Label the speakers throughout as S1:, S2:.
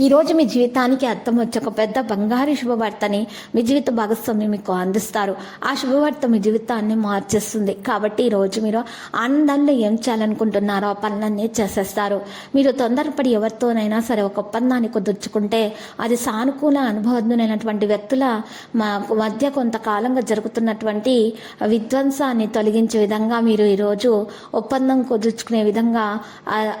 S1: ఈరోజు మీ జీవితానికి అర్థం వచ్చే ఒక పెద్ద బంగారు శుభవార్తని మీ జీవిత భాగస్వామి మీకు అందిస్తారు. ఆ శుభవార్త మీ జీవితాన్ని మార్చేస్తుంది. కాబట్టి ఈ రోజు మీరు ఆనందంలో ఏం చేయాలనుకుంటున్నారో ఆ పనులన్నీ చేసేస్తారు. మీరు తొందరపడి ఎవరితోనైనా సరే ఒక ఒప్పందాన్ని కుదుర్చుకుంటే అది సానుకూల అనుభవజ్ఞులైనటువంటి వ్యక్తుల మధ్య కొంతకాలంగా జరుగుతున్నటువంటి విధ్వంసాన్ని తొలగించే విధంగా మీరు ఈరోజు ఒప్పందం కుదుర్చుకునే విధంగా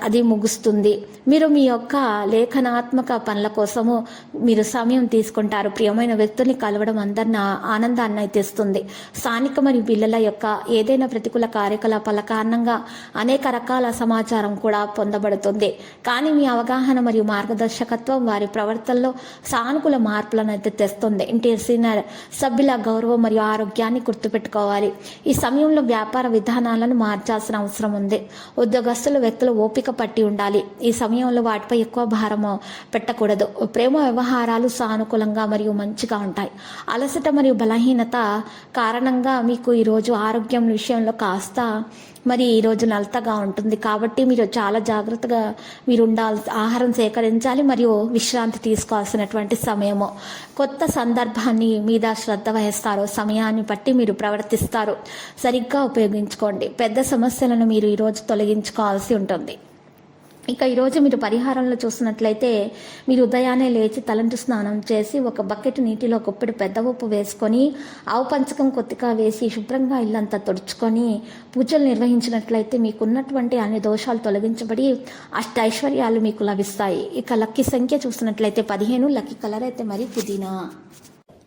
S1: అది ముగుస్తుంది. మీరు మీ యొక్క లేఖనాత్మక పనుల కోసము మీరు సమయం తీసుకుంటారు. ప్రియమైన వ్యక్తుల్ని కలవడం అందరిని ఆనందాన్ని ఆనందాన్ని తెస్తుంది. స్థానిక మరియు పిల్లల యొక్క ఏదైనా ప్రతికూల కార్యకలాపాల కారణంగా అనేక రకాల సమాచారం కూడా పొందబడుతుంది. కానీ మీ అవగాహన మరియు మార్గదర్శకత్వం వారి ప్రవర్తనలో సానుకూల మార్పులను అయితే తెస్తుంది. ఇంటి సీనియర్ సభ్యుల గౌరవం మరియు ఆరోగ్యాన్ని గుర్తుపెట్టుకోవాలి. ఈ సమయంలో వ్యాపార విధానాలను మార్చాల్సిన అవసరం ఉంది. ఉద్యోగస్తులు వ్యక్తులు ఓపిక పట్టి ఉండాలి. ఈ సమయంలో వాటిపై ఎక్కువ భారము పెట్టకూడదు. ప్రేమ వ్యవహారాలు సానుకూలంగా మరియు మంచిగా ఉంటాయి. అలసట మరియు బలహీనత కారణంగా మీకు ఈరోజు ఆరోగ్యం విషయంలో కాస్త మరి ఈరోజు నలతగా ఉంటుంది. కాబట్టి మీరు చాలా జాగ్రత్తగా మీరు ఉండాలి ఆహారం సేకరించాలి మరియు విశ్రాంతి తీసుకోవాల్సినటువంటి సమయము. కొత్త సందర్భాన్ని మీద శ్రద్ధ వహిస్తారు. సమయాన్ని బట్టి మీరు ప్రవర్తిస్తారు. సరిగ్గా ఉపయోగించుకోండి. పెద్ద సమస్యలను మీరు ఈరోజు తొలగించుకోవాల్సి ఉంటుంది. ఇక ఈరోజు మీరు పరిహారంలో చూసినట్లయితే మీరు ఉదయాన్నే లేచి తలంటు స్నానం చేసి ఒక బకెట్ నీటిలో కుప్పెడు పెద్ద ఉప్పు వేసుకొని ఆవు పంచకం కొద్దిగా వేసి శుభ్రంగా ఇల్లంతా తుడుచుకొని పూజలు నిర్వహించినట్లయితే మీకున్నటువంటి అన్ని దోషాలు తొలగించబడి అష్ట ఐశ్వర్యాలు మీకు లభిస్తాయి. ఇక లక్కీ సంఖ్య చూసినట్లయితే పదిహేను లక్కీ కలర్ అయితే మరి పుదీనా.